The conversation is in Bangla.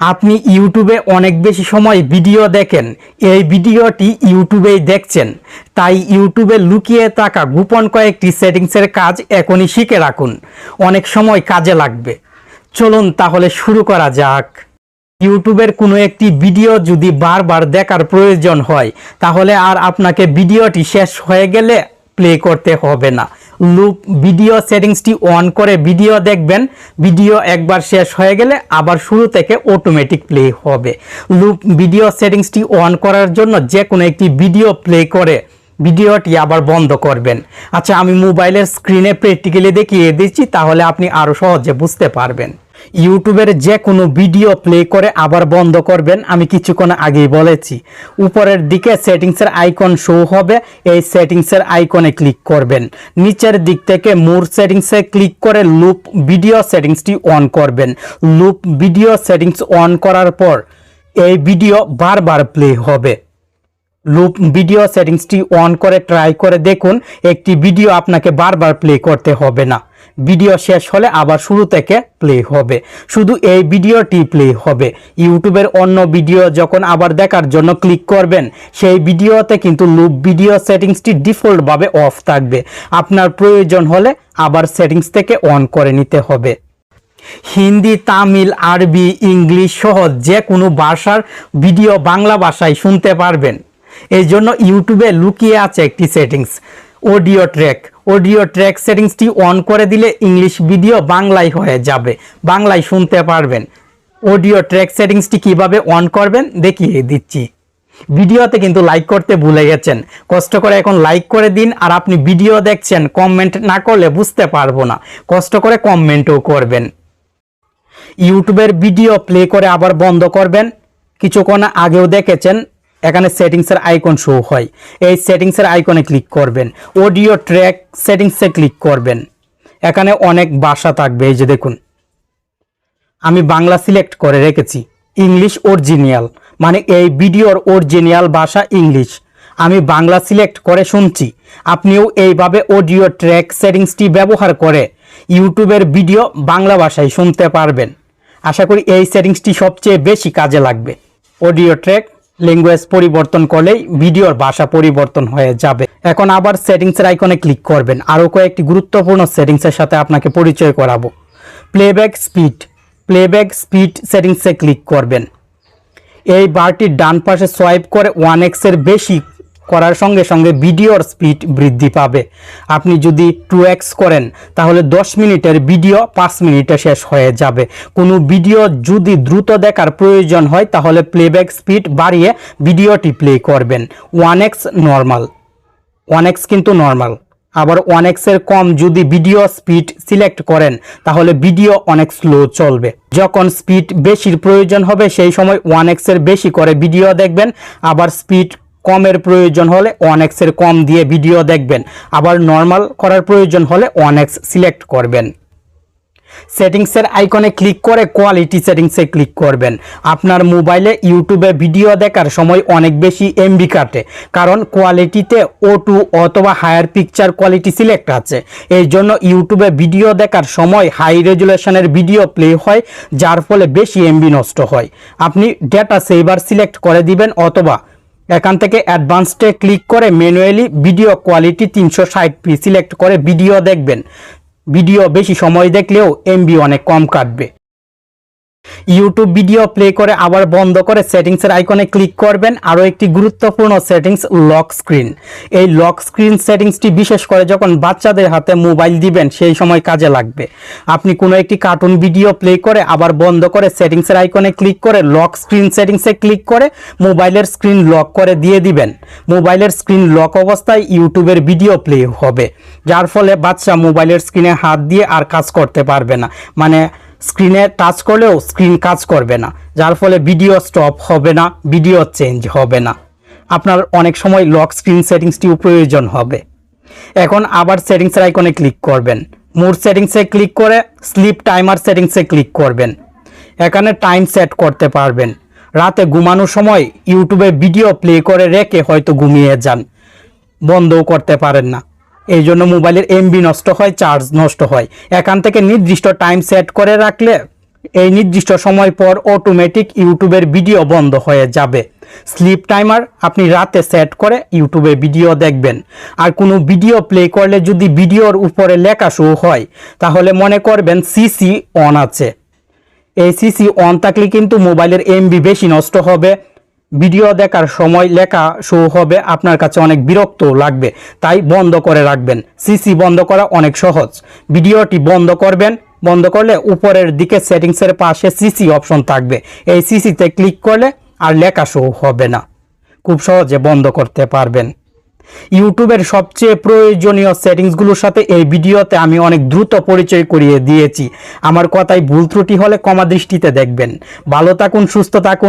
আপনি ইউটিউবে অনেক বেশি সময় ভিডিও দেখেন। এই ভিডিওটি ইউটিউবেই দেখছেন। তাই ইউটিউবে লুকিয়ে থাকা গোপন কয়েকটি সেটিংসের কাজ এখনই শিখে রাখুন। অনেক সময় কাজে লাগবে। চলুন তাহলে শুরু করা যাক। ইউটিউবের কোনো একটি ভিডিও যদি বারবার দেখার প্রয়োজন হয়, তাহলে আর আপনাকে ভিডিওটি শেষ হয়ে গেলে প্লে করতে হবে না। লুপ ভিডিও সেটিংসটি অন করে ভিডিও দেখবেন ভিডিও একবার শেষ হয়ে গেলে আবার শুরু থেকে অটোমেটিক প্লে হবে। লুপ ভিডিও সেটিংসটি অন করার জন্য যে কোনো একটি ভিডিও প্লে করে ভিডিওটি আবার বন্ধ করবেন। আচ্ছা আমি মোবাইলের স্ক্রিনে প্র্যাকটিক্যালি দেখিয়ে দিচ্ছি, তাহলে আপনি আরও সহজে বুঝতে পারবেন। ইউটিউবের যে কোনো ভিডিও প্লে করে আবার বন্ধ করবেন, আমি কিছুক্ষণ আগেই বলেছি। উপরের দিকে সেটিংসের আইকন শো হবে, এই সেটিংসের আইকনে ক্লিক করবেন। নিচের দিক থেকে মোর সেটিংসে ক্লিক করে লুপ ভিডিও সেটিংসটি অন করবেন। লুপ ভিডিও সেটিংস অন করার পর এই ভিডিও বারবার প্লে হবে। লুপ ভিডিও সেটিংসটি অন করে ট্রাই করে দেখুন, একটি ভিডিও আপনাকে বারবার প্লে করতে হবে না। ভিডিও শেষ হলে আবার শুরু থেকে প্লে হবে। শুধু এই ভিডিওটি প্লে হবে। ইউটিউবের অন্য ভিডিও যখন আবার দেখার জন্য ক্লিক করবেন, সেই ভিডিওতে কিন্তু লুপ ভিডিও সেটিংসটি ডিফল্টভাবে অফ থাকবে। আপনার প্রয়োজন হলে আবার সেটিংস থেকে অন করে নিতে হবে। হিন্দি, তামিল, আরবি, ইংলিশ সহ যে কোনো ভাষার ভিডিও বাংলা ভাষায় শুনতে পারবেন। এই জন্য ইউটিউবে লুকিয়ে আছে একটি settings audio track audio track সেটিংসটি on করে দিলে ইংলিশ ভিডিও বাংলায় হয়ে যাবে, বাংলায় শুনতে পারবেন। অডিও ট্র্যাক সেটিংসটি কীভাবে অন করবেন দেখিয়ে দিচ্ছি। ভিডিওতে কিন্তু লাইক করতে ভুলে গেছেন, কষ্ট করে এখন লাইক করে দিন আর আপনি ভিডিও দেখছেন কমেন্ট না করলে বুঝতে পারব না, কষ্ট করে কমেন্টও করবেন। ইউটিউবের ভিডিও প্লে করে আবার বন্ধ করবেন। কিছুক্ষণ আগেও দেখেছেন এখানে সেটিংসের আইকন শো হয়। এই সেটিংসের আইকনে ক্লিক করবেন। অডিও ট্র্যাক সেটিংসে ক্লিক করবেন। এখানে অনেক ভাষা থাকবে, এই যে দেখুন। আমি বাংলা সিলেক্ট করে রেখেছি। ইংলিশ অরিজিনাল মানে এই ভিডিওর অরিজিনাল ভাষা ইংলিশ আমি বাংলা সিলেক্ট করে শুনছি। আপনিও এইভাবে অডিও ট্র্যাক সেটিংসটি ব্যবহার করে ইউটিউবের ভিডিও বাংলা ভাষায় শুনতে পারবেন। আশা করি এই সেটিংসটি সবচেয়ে বেশি কাজে লাগবে। অডিও ট্র্যাক ল্যাঙ্গুয়েজ পরিবর্তন করলেই ভিডিওর ভাষা পরিবর্তন হয়ে যাবে। এখন আবার সেটিংসের আইকনে ক্লিক করবেন। আরও কয়েকটি গুরুত্বপূর্ণ সেটিংসের সাথে আপনাকে পরিচয় করাবো। প্লেব্যাক স্পিড প্লেব্যাক স্পিড সেটিংসে ক্লিক করবেন। এই বারটির ডান পাশে সোয়াইপ করে ওয়ান এক্সের বেশি করার সঙ্গে সঙ্গে ভিডিওর স্পিড বৃদ্ধি পাবে। আপনি যদি টু এক্স করেন, তাহলে দশ মিনিটের ভিডিও পাঁচ মিনিটে শেষ হয়ে যাবে। কোনো ভিডিও যদি দ্রুত দেখার প্রয়োজন হয়, তাহলে প্লেব্যাক স্পিড বাড়িয়ে ভিডিওটি প্লে করবেন। One x normal one x কিন্তু নর্মাল আবার ওয়ান এক্সের কম যদি ভিডিও স্পিড সিলেক্ট করেন, তাহলে ভিডিও অনেক স্লো চলবে। যখন স্পিড বেশির প্রয়োজন হবে, সেই সময় ওয়ান এক্সের বেশি করে ভিডিও দেখবেন। আবার স্পিড কমের প্রয়োজন হলে ওয়ান এক্সের কম দিয়ে ভিডিও দেখবেন। আবার নর্মাল করার প্রয়োজন হলে ওয়ান সিলেক্ট করবেন। সেটিংসের আইকনে ক্লিক করে কোয়ালিটি সেটিংসে ক্লিক করবেন। আপনার মোবাইলে ইউটিউবে ভিডিও দেখার সময় অনেক বেশি এমবি কাটে, কারণ কোয়ালিটিতে ও টু অথবা হায়ার পিকচার কোয়ালিটি সিলেক্ট আছে। এই জন্য ইউটিউবে ভিডিও দেখার সময় হাই রেজুলেশনের ভিডিও প্লে হয়, যার ফলে বেশি এমবি নষ্ট হয়। আপনি ডেটা সেভার সিলেক্ট করে দিবেন অথবা এখান থেকে অ্যাডভান্সডে ক্লিক করে ম্যানুয়ালি ভিডিও কোয়ালিটি তিনশো ষাট পি সিলেক্ট করে ভিডিও দেখবেন। ভিডিও বেশি সময় দেখলেও এমবি অনেক কম কাটবে। ইউটিউব ভিডিও প্লে করে আবার বন্ধ করে সেটিংসের আইকনে ক্লিক করবেন। আরও একটি গুরুত্বপূর্ণ সেটিংস লক স্ক্রিন এই লক স্ক্রিন সেটিংসটি বিশেষ করে যখন বাচ্চাদের হাতে মোবাইল দিবেন, সেই সময় কাজে লাগবে। আপনি কোনো একটি কার্টুন ভিডিও প্লে করে আবার বন্ধ করে সেটিংসের আইকনে ক্লিক করে লক স্ক্রিন সেটিংসে ক্লিক করে মোবাইলের স্ক্রিন লক করে দিয়ে দিবেন। মোবাইলের স্ক্রিন লক অবস্থায় ইউটিউবের ভিডিও প্লে হবে। যার ফলে বাচ্চা মোবাইলের স্ক্রিনে হাত দিয়ে আর কাজ করতে পারবে না। মানে স্ক্রিনে টাচ করলেও স্ক্রিন কাজ করবে না, যার ফলে ভিডিও স্টপ হবে না, ভিডিও চেঞ্জ হবে না। আপনার অনেক সময় লক স্ক্রিন সেটিংসটিও প্রয়োজন হবে। এখন আবার সেটিংসের আইকনে ক্লিক করবেন। মুড সেটিংসে ক্লিক করে স্লিপ টাইমার সেটিংসে ক্লিক করবেন। এখানে টাইম সেট করতে পারবেন। রাতে ঘুমানোর সময় ইউটিউবে ভিডিও প্লে করে রেখে হয়তো ঘুমিয়ে যান। বন্ধও করতে পারেন না। এই জন্য মোবাইলের এমবি নষ্ট হয়, চার্জ নষ্ট হয়। এখান থেকে নির্দিষ্ট টাইম সেট করে রাখলে এই নির্দিষ্ট সময় পর অটোমেটিক ইউটিউবের ভিডিও বন্ধ হয়ে যাবে। স্লিপ টাইমার আপনি রাতে সেট করে ইউটিউবে ভিডিও দেখবেন। আর কোনো ভিডিও প্লে করলে যদি ভিডিওর উপরে লেখা শো হয়, তাহলে মনে করবেন সিসি অন আছে। এই সিসি অন থাকলে কিন্তু মোবাইলের এমবি বেশি নষ্ট হবে। ভিডিও দেখার সময় লেখা শো হবে, আপনার কাছে অনেক বিরক্ত লাগবে, তাই বন্ধ করে রাখবেন। সিসি বন্ধ করা অনেক সহজ। ভিডিওটি বন্ধ করবেন, বন্ধ করলে উপরের দিকে সেটিংসের পাশে সিসি অপশন থাকবে। এই সিসিতে ক্লিক করলে আর লেখা শো হবে না। খুব সহজে বন্ধ করতে পারবেন। ইউটিউবের সবচেয়ে প্রয়োজনীয় সেটিংসগুলোর সাথে এই ভিডিওতে আমি অনেক দ্রুত পরিচয় করিয়ে দিয়েছি। আমার কথায় ভুল ত্রুটি হলে কমা দৃষ্টিতে দেখবেন। ভালো থাকুন, সুস্থ থাকুন।